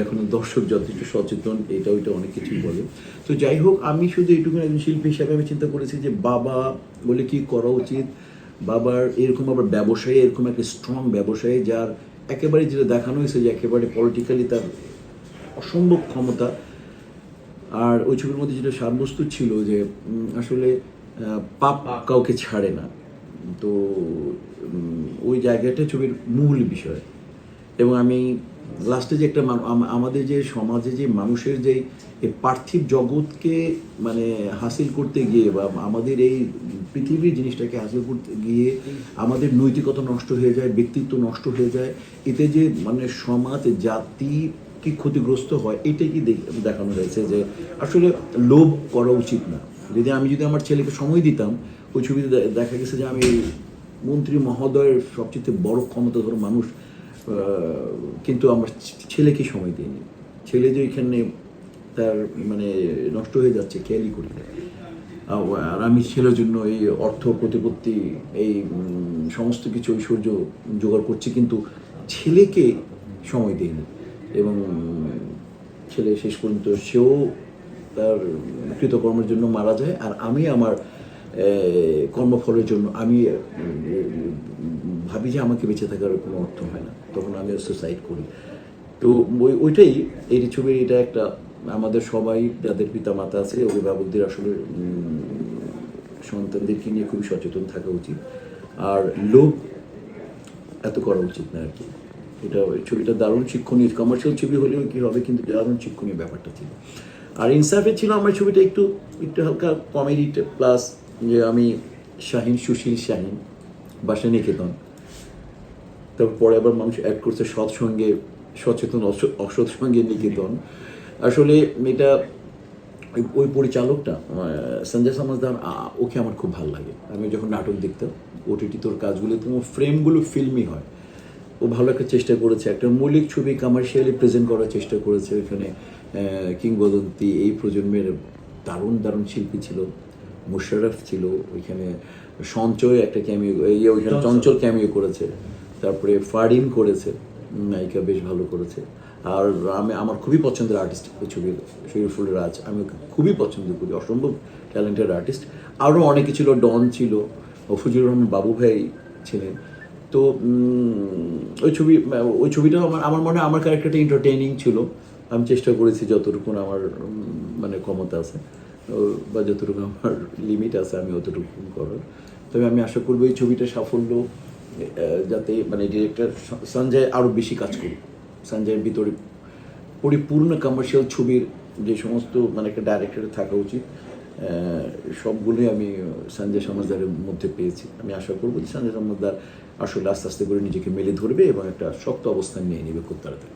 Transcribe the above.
এখন দর্শক যথেষ্ট সচেতন এটা ওইটা অনেক কিছুই বলে। তো যাই হোক আমি শুধু এইটুকু একজন শিল্পী হিসাবে আমি চিন্তা করেছি যে বাবা বলে কি করা উচিত? বাবার এরকম আবার ব্যবসায়ী এরকম একটা স্ট্রং ব্যবসায়ী যার একেবারে যেটা দেখানো হয়েছে যে একেবারে পলিটিক্যালি তার অসম্ভব ক্ষমতা। আর ওই ছবির মধ্যে যেটা সারবস্তু ছিল যে আসলে পাপ কাউকে ছাড়ে না। তো ওই জায়গাটা ছবির মূল বিষয়। এবং আমি লাস্টে যে একটা আমাদের যে সমাজে যে মানুষের যে পার্থিব জগৎকে মানে হাসিল করতে গিয়ে বা আমাদের এই পৃথিবীর জিনিসটাকে হাসিল করতে গিয়ে আমাদের নৈতিকতা নষ্ট হয়ে যায়, ব্যক্তিত্ব নষ্ট হয়ে যায়, এতে যে মানে সমাজ, জাতি কি ক্ষতিগ্রস্ত হয়, এটাই কি দেখানো হয়েছে যে আসলে লোভ করা উচিত না। যদি আমি যদি আমার ছেলেকে সময় দিতাম, ওই ছবিতে দেখা গেছে যে আমি মন্ত্রী মহোদয়ের সবচেয়ে বড় ক্ষমতাধর মানুষ কিন্তু আমার ছেলেকে সময় দিইনি ছেলে যে এখানে তার মানে নষ্ট হয়ে যাচ্ছে, খেয়ালই করি আর আমি ছেলের জন্য এই অর্থ, প্রতিপত্তি, এই সমস্ত কিছু ঐশ্বর্য জোগাড় করছি, কিন্তু ছেলেকে সময় দিইনি এবং ছেলে শেষ পর্যন্ত সেও তার কৃতকর্মের জন্য মারা যায়। আর আমি আমার কর্মফলের জন্য আমি ভাবি যে আমাকে বেঁচে থাকার কোনো অর্থ হয় না। তখন আমিও সুসাইড করি। তো ওই ওইটাই, এই ছবির এটা একটা আমাদের সবাই, যাদের পিতা মাতা আছে, অভিভাবকদের আসলে সন্তানদেরকে নিয়ে খুবই সচেতন থাকা উচিত। আর লোভ এত করা উচিত না আর কি। এটা ওই ছবিটা দারুণ শিক্ষণীয়। কমার্শিয়াল ছবি হলেও কি হবে, কিন্তু দারুণ শিক্ষণীয় ব্যাপারটা ছিল। আর ইনসাফে ছিল, আমার ছবিটা একটু একটু হালকা কমেডি প্লাস যে আমি শাহিন, সুশীল শাহিন বাসা নিকেতন। তারপর পরে আবার মানুষ অ্যাড করছে সৎসঙ্গে সচেতন অসৎ সঙ্গে নিকেতন। আসলে এটা ওই- পরিচালকটা সঞ্জয় সমাজদার ওকে আমার খুব ভালো লাগে। আমি যখন নাটক দেখতাম ওটিটি তোর কাজগুলো তোমার ফ্রেমগুলো ফিল্মি হয়। ও ভালো একটা চেষ্টা করেছে একটা মৌলিক ছবি কমার্শিয়ালি প্রেজেন্ট করার চেষ্টা করেছে এখানে আহ, কিংবদন্তি এই প্রজন্মের দারুণ দারুণ শিল্পী ছিল। মুশারফ ছিল ওইখানে সঞ্চয় একটা ক্যামিও ইয়ে ওইখানে চঞ্চল। ক্যামিও করেছে। তারপরে ফারিন করেছে, নায়িকা বেশ ভালো করেছে। আর আমি, আমার খুবই পছন্দের আর্টিস্ট ওই ছবির শরীফুল রাজ, আমি ওকে খুবই পছন্দ করি, অসম্ভব ট্যালেন্টেড আর্টিস্ট আরও অনেকে ছিল, ডন ছিল ফজলুর রহমান বাবু ভাই ছিলেন। তো ওই ছবি, ওই ছবিটাও আমার আমার মনে হয় আমার ক্যারেক্টারটা এন্টারটেইনিং ছিল। আমি চেষ্টা করেছি যতটুকু আমার মানে ক্ষমতা আছে বা যতটুকু আমার লিমিট আছে, আমি অতটুকু করার। তবে আমি আশা করব এই ছবিটা সাফল্য যাতে মানে ডিরেক্টর সঞ্জয় আরও বেশি কাজ করি সঞ্জয়ের ভিতরে পরিপূর্ণ কমার্শিয়াল ছবির যে সমস্ত মানে একটা ডাইরেক্টরের থাকা উচিত সবগুলোই আমি সঞ্জয় সমাজদারের মধ্যে পেয়েছি। আমি আশা করব যে সঞ্জয় সমাজদার আসলে আস্তে আস্তে করে নিজেকে মেলে ধরবে এবং একটা শক্ত অবস্থান নিয়ে নেবে খুব তাড়াতাড়ি।